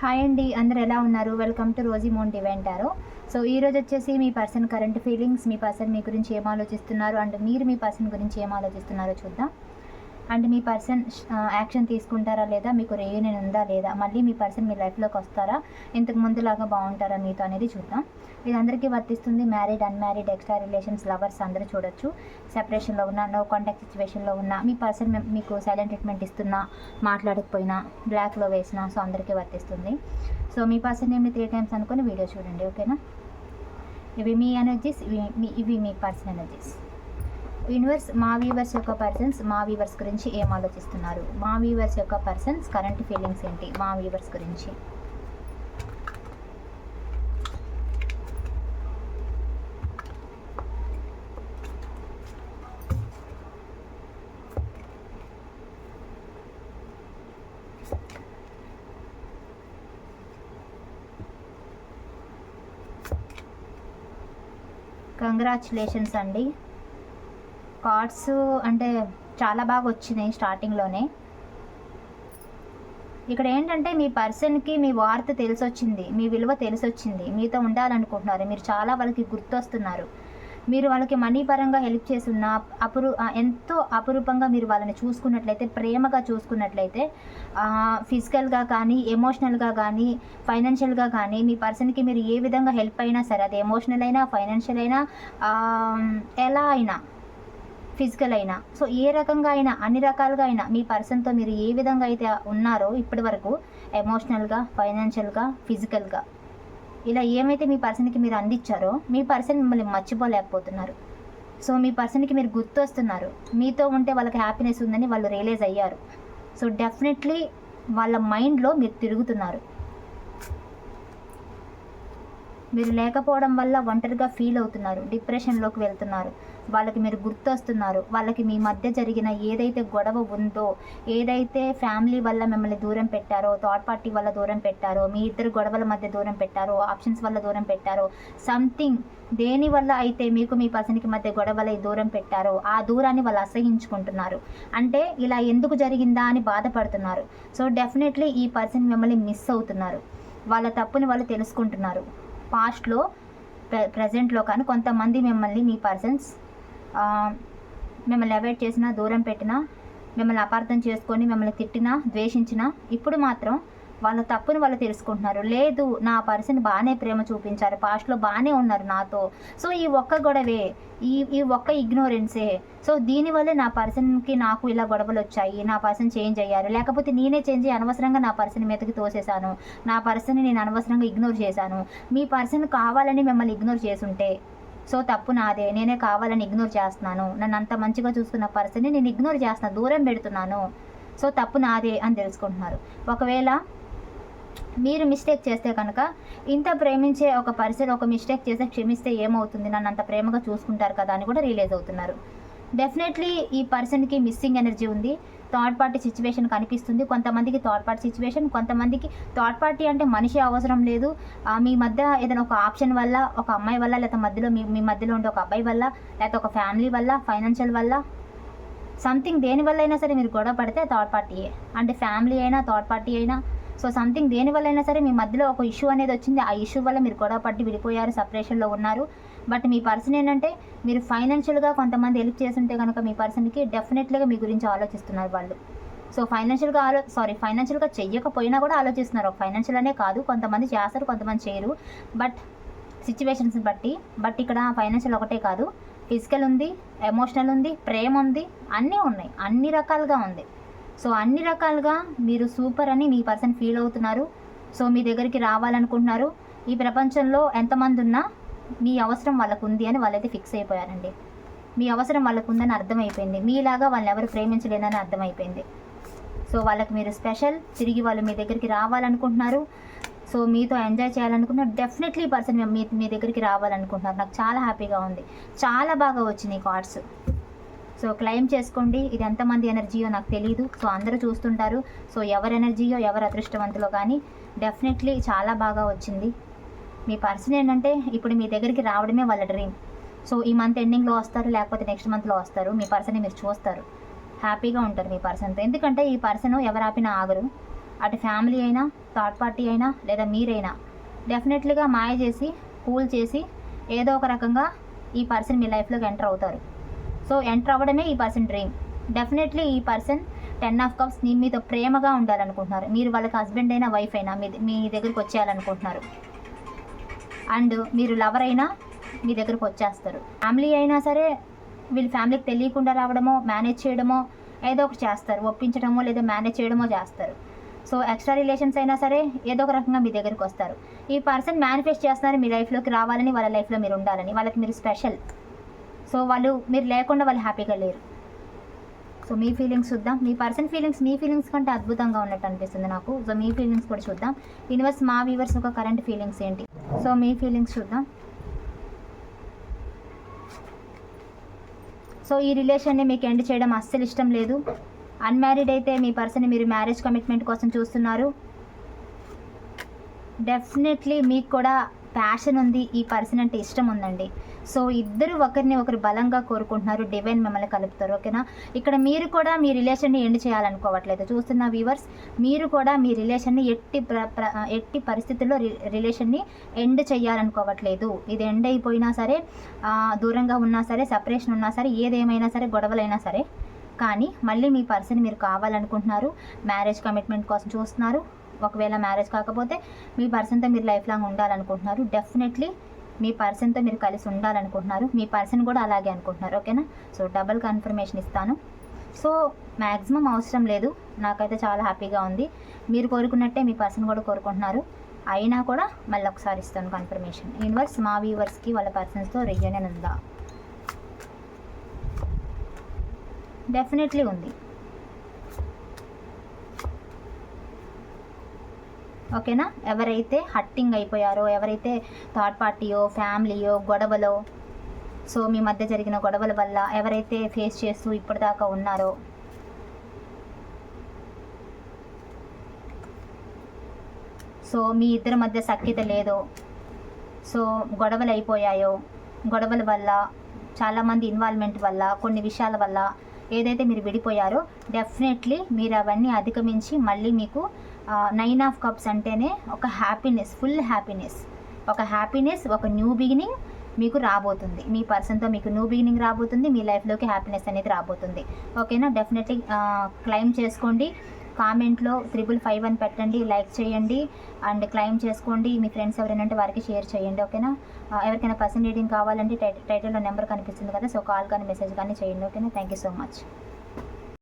Hi అండి అందరు ఎలా ఉన్నారు? వెల్కమ్ టు రోజీ మోన్ డివెంటారో సో ఈ రోజు వచ్చేసి మీ పర్సన్ కరెంట్ ఫీలింగ్స్ మీ పర్సన్ మీ గురించి ఏం ఆలోచిస్తున్నారు? అండ్ మీరు మీ పర్సన్ గురించి ఏం ఆలోచిస్తున్నారో చూద్దాం. అండ్ మీ పర్సన్ యాక్షన్ తీసుకుంటారా లేదా? మీకు రేయూనియన్ ఉందా లేదా? మళ్ళీ మీ పర్సన్ మీ లైఫ్లోకి వస్తారా? ఇంతకు ముందులాగా బాగుంటారా మీతో అనేది చూద్దాం. ఇది అందరికీ వర్తిస్తుంది. Married unmarried extra relations lovers అందరూ చూడొచ్చు. సెపరేషన్లో ఉన్న నో కాంటాక్ట్ సిచ్యువేషన్లో ఉన్న మీ పర్సన్ మీకు సైలెంట్ ట్రీట్మెంట్ ఇస్తున్నా మాట్లాడకపోయినా బ్లాక్లో వేసినా సో అందరికీ వర్తిస్తుంది. సో మీ పర్సన్ ఏమి త్రీ టైమ్స్ అనుకుని వీడియో చూడండి ఓకేనా ఇవి మీ ఎనర్జీస్ ఇవి మీ ఇవి మీ పర్సన్ ఎనర్జీస్ యూనివర్స్ మా వీవర్స్ యొక్క పర్సన్స్ మా వీవర్స్ గురించి ఏం ఆలోచిస్తున్నారు? మా వీవర్స్ యొక్క పర్సన్స్ కరెంట్ ఫీలింగ్స్ ఏంటి? మా వీవర్స్ గురించి. కంగ్రాచులేషన్స్ అండి. కార్డ్స్ అంటే చాలా బాగా వచ్చినాయి స్టార్టింగ్లోనే. ఇక్కడ ఏంటంటే మీ పర్సన్కి మీ వార్త తెలిసొచ్చింది మీ విలువ తెలిసొచ్చింది మీతో ఉండాలనుకుంటున్నారు మీరు చాలా వాళ్ళకి గుర్తొస్తున్నారు. మీరు వాళ్ళకి మనీ పరంగా హెల్ప్ చేస్తున్న అపురు ఎంతో అపురూపంగా మీరు వాళ్ళని చూసుకున్నట్లయితే ప్రేమగా చూసుకున్నట్లయితే ఫిజికల్గా కానీ ఎమోషనల్గా కానీ ఫైనాన్షియల్గా కానీ మీ పర్సన్కి మీరు ఏ విధంగా హెల్ప్ అయినా సరే అది ఎమోషనల్ అయినా ఫైనాన్షియల్ అయినా ఎలా అయినా ఫిజికల్ అయినా సో ఏ రకంగా అయినా అన్ని రకాలుగా అయినా మీ పర్సన్తో మీరు ఏ విధంగా అయితే ఉన్నారో ఇప్పటి వరకు ఎమోషనల్గా ఫైనాన్షియల్గా ఫిజికల్గా ఇలా ఏమైతే మీ పర్సన్కి మీరు అందించారో మీ పర్సన్ మిమ్మల్ని మర్చిపోలేకపోతున్నారు. సో మీ పర్సన్కి మీరు గుర్తొస్తున్నారు. మీతో ఉంటే వాళ్ళకి హ్యాపీనెస్ ఉందని వాళ్ళు రియలైజ్ అయ్యారు. సో డెఫినెట్లీ వాళ్ళ మైండ్లో మీరు తిరుగుతున్నారు. మీరు లేకపోవడం వల్ల ఒంటరిగా ఫీల్ అవుతున్నారు డిప్రెషన్లోకి వెళ్తున్నారు. వాళ్ళకి మీరు గుర్తొస్తున్నారు. వాళ్ళకి మీ మధ్య జరిగిన ఏదైతే గొడవ ఉందో ఏదైతే ఫ్యామిలీ వల్ల మిమ్మల్ని దూరం పెట్టారో థర్డ్ పార్టీ వల్ల దూరం పెట్టారో మీ ఇద్దరు గొడవల మధ్య దూరం పెట్టారో ఆప్షన్స్ వల్ల దూరం పెట్టారో సంథింగ్ దేని వల్ల అయితే మీకు మీ పర్సన్కి మధ్య గొడవల దూరం పెట్టారో ఆ దూరాన్ని వాళ్ళు అసహించుకుంటున్నారు. అంటే ఇలా ఎందుకు జరిగిందా అని బాధపడుతున్నారు. సో డెఫినెట్లీ ఈ పర్సన్ మిమ్మల్ని మిస్ అవుతున్నారు. వాళ్ళ తప్పుని వాళ్ళు తెలుసుకుంటున్నారు. పాస్ట్లో ప్రె ప్రజెంట్లో కానీ కొంతమంది మిమ్మల్ని మీ పర్సన్స్ మిమ్మల్ని అవాయిడ్ చేసినా దూరం పెట్టినా మిమ్మల్ని అపార్థం చేసుకొని మిమ్మల్ని తిట్టినా ద్వేషించినా ఇప్పుడు మాత్రం వాళ్ళ తప్పుని వాళ్ళు తెలుసుకుంటున్నారు. లేదు నా పర్సన్ బాగానే ప్రేమ చూపించారు. పాస్ట్లో బాగానే ఉన్నారు నాతో. సో ఈ ఒక్క గొడవే ఈ ఈ ఒక్క ఇగ్నోరెన్సే సో దీనివల్లే నా పర్సన్కి నాకు ఇలా గొడవలు వచ్చాయి. నా పర్సన్ చేంజ్ అయ్యారు. లేకపోతే నేనే చేంజ్ అయ్యి అనవసరంగా నా పర్సన్ మీదకి తోసేశాను. నా పర్సన్ని నేను అనవసరంగా ఇగ్నోర్ చేశాను. మీ పర్సన్ కావాలని మిమ్మల్ని ఇగ్నోర్ చేసుంటే సో తప్పు నాదే. నేనే కావాలని ఇగ్నోర్ చేస్తున్నాను. నన్ను అంత మంచిగా చూసుకున్న పర్సన్ని నేను ఇగ్నోర్ చేస్తున్నాను దూరం పెడుతున్నాను. సో తప్పు నాదే అని తెలుసుకుంటున్నారు. ఒకవేళ మీరు మిస్టేక్ చేస్తే కనుక ఇంత ప్రేమించే ఒక పర్సన్ ఒక మిస్టేక్ చేస్తే క్షమిస్తే ఏమవుతుంది? నన్ను అంత ప్రేమగా చూసుకుంటారు కదా అని కూడా రియలైజ్ అవుతున్నారు. డెఫినెట్లీ ఈ పర్సన్కి మిస్సింగ్ ఎనర్జీ ఉంది. థర్డ్ పార్టీ సిచ్యువేషన్ కనిపిస్తుంది. కొంతమందికి థర్డ్ పార్టీ సిచ్యువేషన్ కొంతమందికి థర్డ్ పార్టీ అంటే మనిషి అవసరం లేదు. మీ మధ్య ఏదైనా ఒక ఆప్షన్ వల్ల ఒక అమ్మాయి వల్ల లేకపోతే మధ్యలో మీ మీ మధ్యలో ఉండే ఒక అబ్బాయి వల్ల లేకపోతే ఒక ఫ్యామిలీ వల్ల ఫైనాన్షియల్ వల్ల సంథింగ్ దేని వల్ల అయినా సరే మీరు గొడవ పడితే థర్డ్ పార్టీయే అంటే ఫ్యామిలీ అయినా థర్డ్ పార్టీ అయినా సో సంథింగ్ దేనివల్లైనా అయినా సరే మీ మధ్యలో ఒక ఇష్యూ అనేది వచ్చింది. ఆ ఇష్యూ వల్ల మీరు గొడవ పట్టి విడిపోయారు సపరేషన్లో ఉన్నారు. బట్ మీ పర్సన్ ఏంటంటే మీరు ఫైనాన్షియల్గా కొంతమంది హెల్ప్ చేస్తుంటే కనుక మీ పర్సన్కి డెఫినెట్లీగా మీ గురించి ఆలోచిస్తున్నారు వాళ్ళు. సో ఫైనాన్షియల్గా ఆలో సారీ ఫైనాన్షియల్గా చెయ్యకపోయినా కూడా ఆలోచిస్తున్నారు. ఫైనాన్షియల్ అనే కాదు కొంతమంది చేస్తారు కొంతమంది చేయరు. బట్ సిచ్యువేషన్స్ బట్టి బట్ ఇక్కడ ఫైనాన్షియల్ ఒకటే కాదు. ఫిజికల్ ఉంది ఎమోషనల్ ఉంది ప్రేమ ఉంది అన్నీ ఉన్నాయి. అన్ని రకాలుగా ఉంది. సో అన్ని రకాలుగా మీరు సూపర్ అని మీ పర్సన్ ఫీల్ అవుతున్నారు. సో మీ దగ్గరికి రావాలనుకుంటున్నారు. ఈ ప్రపంచంలో ఎంతమంది ఉన్నా మీ అవసరం వాళ్ళకు ఉంది అని వాళ్ళైతే ఫిక్స్ అయిపోయారండి. మీ అవసరం వాళ్ళకు ఉందని అర్థమైపోయింది. మీలాగా వాళ్ళని ఎవరు ప్రేమించలేదని అర్థమైపోయింది. సో వాళ్ళకి మీరు స్పెషల్ తిరిగి వాళ్ళు మీ దగ్గరికి రావాలనుకుంటున్నారు. సో మీతో ఎంజాయ్ చేయాలనుకున్నారు డెఫినెట్లీ పర్సన్ మీ మీ దగ్గరికి రావాలనుకుంటున్నారు. నాకు చాలా హ్యాపీగా ఉంది. చాలా బాగా వచ్చినాయి కార్డ్స్. సో క్లెయిమ్ చేసుకోండి. ఇది ఎంతమంది ఎనర్జీయో నాకు తెలియదు సో అందరూ చూస్తుంటారు. సో ఎవరి ఎనర్జీయో ఎవరు అదృష్టవంతులో కానీ డెఫినెట్లీ చాలా బాగా వచ్చింది. మీ పర్సన్ ఏంటంటే ఇప్పుడు మీ దగ్గరికి రావడమే వాళ్ళ డ్రీమ్. సో ఈ మంత్ ఎండింగ్లో వస్తారు లేకపోతే నెక్స్ట్ మంత్లో వస్తారు. మీ పర్సన్ని మీరు చూస్తారు. హ్యాపీగా ఉంటారు మీ పర్సన్తో. ఎందుకంటే ఈ పర్సన్ ఎవరు ఆపినా ఆగరు. అటు ఫ్యామిలీ అయినా థర్డ్ పార్టీ అయినా లేదా మీరైనా డెఫినెట్లీగా మాయ చేసి కూల్ చేసి ఏదో ఒక రకంగా ఈ పర్సన్ మీ లైఫ్లోకి ఎంటర్ అవుతారు. సో ఎంటర్ అవ్వడమే ఈ పర్సన్ డ్రీమ్. డెఫినెట్లీ ఈ పర్సన్ టెన్ ఆఫ్ కప్స్ మీ మీద ప్రేమగా ఉండాలనుకుంటున్నారు. మీరు వాళ్ళకి హస్బెండ్ అయినా వైఫ్ అయినా మీ మీ దగ్గరికి వచ్చేయాలనుకుంటున్నారు. అండ్ మీరు లవర్ అయినా మీ దగ్గరకు వచ్చేస్తారు. ఫ్యామిలీ అయినా సరే వీళ్ళ ఫ్యామిలీకి తెలియకుండా రావడమో మేనేజ్ చేయడమో ఏదో ఒకటి చేస్తారు. ఒప్పించడమో లేదా మేనేజ్ చేయడమో చేస్తారు. సో ఎక్స్ట్రా రిలేషన్స్ అయినా సరే ఏదో ఒక రకంగా మీ దగ్గరికి వస్తారు. ఈ పర్సన్ మేనిఫెస్ట్ చేస్తున్నారు మీ లైఫ్లోకి రావాలని వాళ్ళ లైఫ్లో మీరు ఉండాలని. వాళ్ళకి మీరు స్పెషల్ సో వాళ్ళు మీరు లేకుండా వాళ్ళు హ్యాపీగా లేరు. సో మీ ఫీలింగ్స్ చూద్దాం. మీ పర్సన్ ఫీలింగ్స్ మీ ఫీలింగ్స్ కంటే అద్భుతంగా ఉన్నట్టు అనిపిస్తుంది నాకు. సో మీ ఫీలింగ్స్ కూడా చూద్దాం. యూనివర్స్ మా వ్యూవర్స్ ఒక కరెంట్ ఫీలింగ్స్ ఏంటి? సో మీ ఫీలింగ్స్ చూద్దాం. సో ఈ రిలేషన్ని మీకు ఎండ్ చేయడం అస్సలు ఇష్టం లేదు. అన్మ్యారీడ్ అయితే మీ పర్సన్ మీరు మ్యారేజ్ కమిట్మెంట్ కోసం చూస్తున్నారు. డెఫినెట్లీ మీకు కూడా ప్యాషన్ ఉంది. ఈ పర్సన్ అంటే ఇష్టం ఉందండి. సో ఇద్దరు ఒకరిని ఒకరు బలంగా కోరుకుంటున్నారు. డివైన్ మిమ్మల్ని కలుపుతారు. ఓకేనా? ఇక్కడ మీరు కూడా మీ రిలేషన్ని ఎండ్ చేయాలనుకోవట్లేదు. చూస్తున్న వ్యూవర్స్ మీరు కూడా మీ రిలేషన్ని ఎట్టి ప్ర ఎట్టి పరిస్థితుల్లో రి రిలేషన్ని ఎండ్ చేయాలనుకోవట్లేదు. ఇది ఎండ్ అయిపోయినా సరే దూరంగా ఉన్నా సరే సపరేషన్ ఉన్నా సరే ఏదేమైనా సరే గొడవలైనా సరే. కానీ మళ్ళీ మీ పర్సన్ మీరు కావాలనుకుంటున్నారు మ్యారేజ్ కమిట్మెంట్ కోసం చూస్తున్నారు. ఒకవేళ మ్యారేజ్ కాకపోతే మీ పర్సన్తో మీరు లైఫ్ లాంగ్ ఉండాలనుకుంటున్నారు. డెఫినెట్లీ మీ పర్సన్తో మీరు కలిసి ఉండాలనుకుంటున్నారు. మీ పర్సన్ కూడా అలాగే అనుకుంటున్నారు. ఓకేనా? సో డబల్ కన్ఫర్మేషన్ ఇస్తాను. సో మ్యాక్సిమం అవసరం లేదు. నాకైతే చాలా హ్యాపీగా ఉంది. మీరు కోరుకున్నట్టే మీ పర్సన్ కూడా కోరుకుంటున్నారు. అయినా కూడా మళ్ళీ ఒకసారి ఇస్తాను కన్ఫర్మేషన్ యూనివర్స్ మా వ్యూవర్స్కి వాళ్ళ పర్సన్స్తో రియూనియన్ ఉందా? డెఫినెట్లీ ఉంది. ఓకేనా? ఎవరైతే హట్టింగ్ అయిపోయారో ఎవరైతే థర్డ్ పార్టీయో ఫ్యామిలీయో గొడవలో సో మీ మధ్య జరిగిన గొడవల వల్ల ఎవరైతే ఫేస్ చేస్తూ ఇప్పటిదాకా ఉన్నారో సో మీ ఇద్దరి మధ్య సఖ్యత లేదో సో గొడవలు అయిపోయాయో గొడవల వల్ల చాలామంది ఇన్వాల్వ్మెంట్ వల్ల కొన్ని విషయాల వల్ల ఏదైతే మీరు విడిపోయారో డెఫినెట్లీ మీరు అవన్నీ అధిగమించి మళ్ళీ మీకు నైన్ ఆఫ్ కప్స్ అంటేనే ఒక హ్యాపీనెస్ ఫుల్ హ్యాపీనెస్ ఒక హ్యాపీనెస్ ఒక న్యూ బిగినింగ్ మీకు రాబోతుంది. మీ పర్సన్తో మీకు న్యూ బిగినింగ్ రాబోతుంది. మీ లైఫ్లోకి హ్యాపీనెస్ అనేది రాబోతుంది. ఓకేనా డెఫినెట్లీ క్లైమ్ చేసుకోండి. కామెంట్లో త్రిబుల్ ఫైవ్ అని పెట్టండి. లైక్ చేయండి. అండ్ క్లైమ్ చేసుకోండి. మీ ఫ్రెండ్స్ ఎవరైనా ఉంటే వారికి షేర్ చేయండి. ఓకేనా ఎవరికైనా పర్సన్ రీడింగ్ కావాలంటే టై టైటిల్లో నెంబర్ కనిపిస్తుంది కదా? సో కాల్ కానీ మెసేజ్ కానీ చేయండి. ఓకేనా థ్యాంక్ యూ సో మచ్